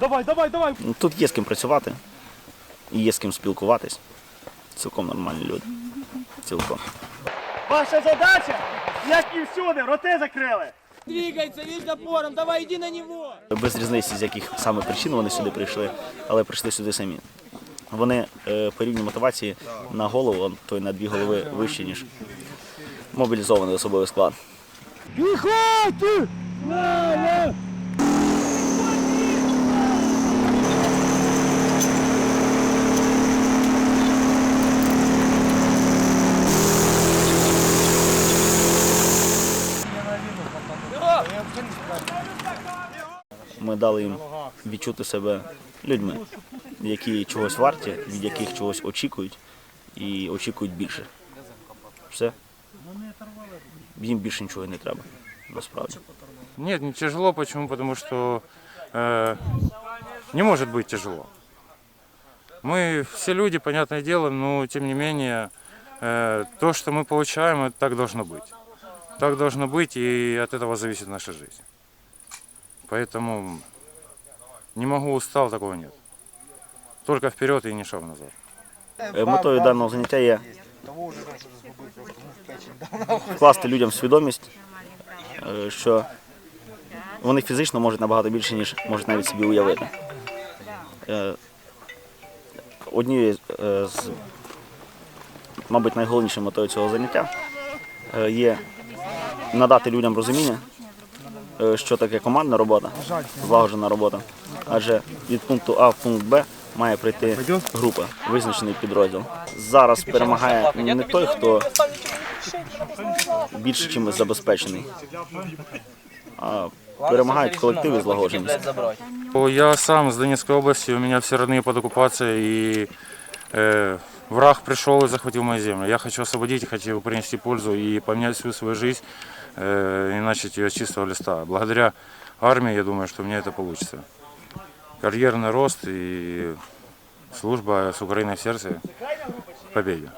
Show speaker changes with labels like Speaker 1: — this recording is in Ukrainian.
Speaker 1: Давай, давай, давай.
Speaker 2: Ну, Тут є з ким працювати і є з ким спілкуватись. Цілком нормальні люди. Цілком.
Speaker 1: Ваша задача, як і всюди, роти закрили.
Speaker 3: Двигается весь напором, давай иди на него!
Speaker 2: Без різниці, з яких саме причин вони сюди прийшли, але прийшли сюди самі. Вони е, по рівню мотивації на голову, то й на дві голови вищі, ніж мобілізований особовий склад. Ми дали їм відчути себе людьми, які чогось варті, від яких чогось очікують і очікують більше. Все. Їм більше нічого не треба, насправді.
Speaker 4: Нет, не тяжело. Почему? Потому что э, не может быть тяжело. Мы все люди, понятное дело, но тем не менее э, то, что мы получаем, это так должно быть. Так должно быть, и от этого зависит наша жизнь. Поэтому не могу, устал, такого нет. Только вперед и ни шаг назад.
Speaker 2: Е, Метою даного заняття є вкласти людям в свідомість, е, що вони фізично можуть набагато більше, ніж можуть навіть собі уявити. Е, Однією е, з, мабуть, найголовнішою метою цього заняття е, є надати людям розуміння, е, що таке командна робота, злагоджена робота. Адже від пункту А в пункт Б має прийти група, визначений підрозділ. Зараз перемагає не той, хто більше чимось забезпечений, а перемагають колектив і злагодженість.
Speaker 4: Я сам с Донецкой области, у меня все родные под оккупацией, и э, враг пришел и захватил мою землю. Я хочу освободить, хочу принести пользу и поменять всю свою жизнь э, Э, и начать ее с чистого листа. Благодаря армии, я думаю, что у меня это получится. Карьерный рост и служба с Украиной в сердце в победе.